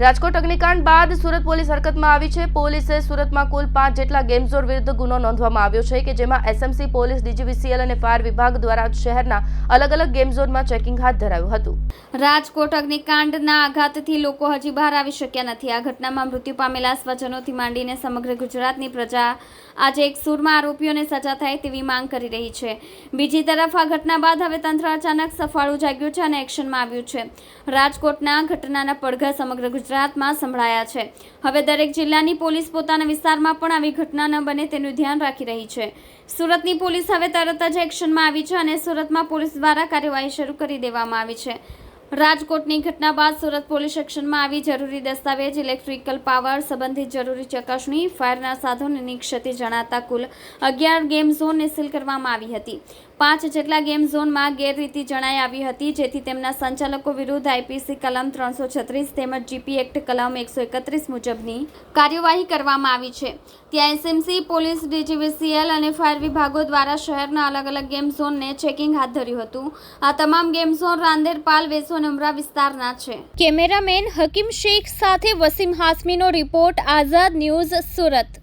રાજકોટ અગ્નિકાંડ બાદ સુરત પોલીસ હરકતમાં આવી છે. પોલીસે સુરતમાં કુલ પાંચ જેટલા ગેમ ઝોન વિરુદ્ધ ગુનો નોંધવામાં આવ્યો છે કે જેમાં એસએમસી પોલીસ ડીજીવીસીએલ અને ફાયર વિભાગ દ્વારા શહેરના અલગ અલગ ગેમ ઝોનમાં ચેકિંગ હાથ ધરાયું હતું. રાજકોટ અગ્નિકાંડના આઘાતથી લોકો હજી બહાર આવી શક્યા નથી. આ ઘટનામાં મૃત્યુ પામેલા સ્વજનોથી માંડીને સમગ્ર ગુજરાતની પ્રજા આજે એક સૂરમાં આરોપીઓને સજા થાય તેવી માંગ કરી રહી છે. બીજી તરફ આ ઘટના બાદ હવે તંત્ર અચાનક સફાળું જાગ્યું છે અને એક્શનમાં આવ્યું છે. રાજકોટના ઘટનાના પડઘા સમગ્ર ગુજરાતમાં સંભળાયા છે. હવે દરેક જિલ્લાની પોલીસ પોતાના વિસ્તારમાં પણ આવી ઘટના ન બને તેનું ધ્યાન રાખી રહી છે. સુરતની પોલીસ હવે તરત જ એક્શનમાં આવી છે અને સુરતમાં પોલીસ દ્વારા કાર્યવાહી શરૂ કરી દેવામાં આવી છે. રાજકોટની ઘટના બાદ સુરત પોલીસ એક્શનમાં આવી જરૂરી દસ્તાવેજ, ઇલેક્ટ્રિકલ પાવર સંબંધિત જરૂરી ચકાસણી, ફાયરના સાધનોની ક્ષતિ જણાતા કુલ અગિયાર ગેમ ઝોનને સીલ કરવામાં આવી હતી. પાંચ જેટલા ગેમ ઝોનમાં ગેરરીતિ જણાઈ આવી હતી, જેથી તેમના સંચાલકો વિરુદ્ધ આઈપીસી કલમ ત્રણસો છત્રીસ તેમજ જીપી એક્ટ કલમ એકસો એકત્રીસ મુજબની કાર્યવાહી કરવામાં આવી છે. ત્યાં એસએમસી, પોલીસ, ડીજીવીસીએલ અને ફાયર વિભાગો દ્વારા શહેરના અલગ અલગ ગેમ ઝોનને ચેકિંગ હાથ ધર્યું હતું. આ તમામ ગેમ ઝોન રાંદેરપાલ, વેસો અને વિસ્તારના છે. કેમેરામેન હકીમ શેખ સાથે વસીમ હાસમીનો રિપોર્ટ, આઝાદ ન્યૂઝ સુરત.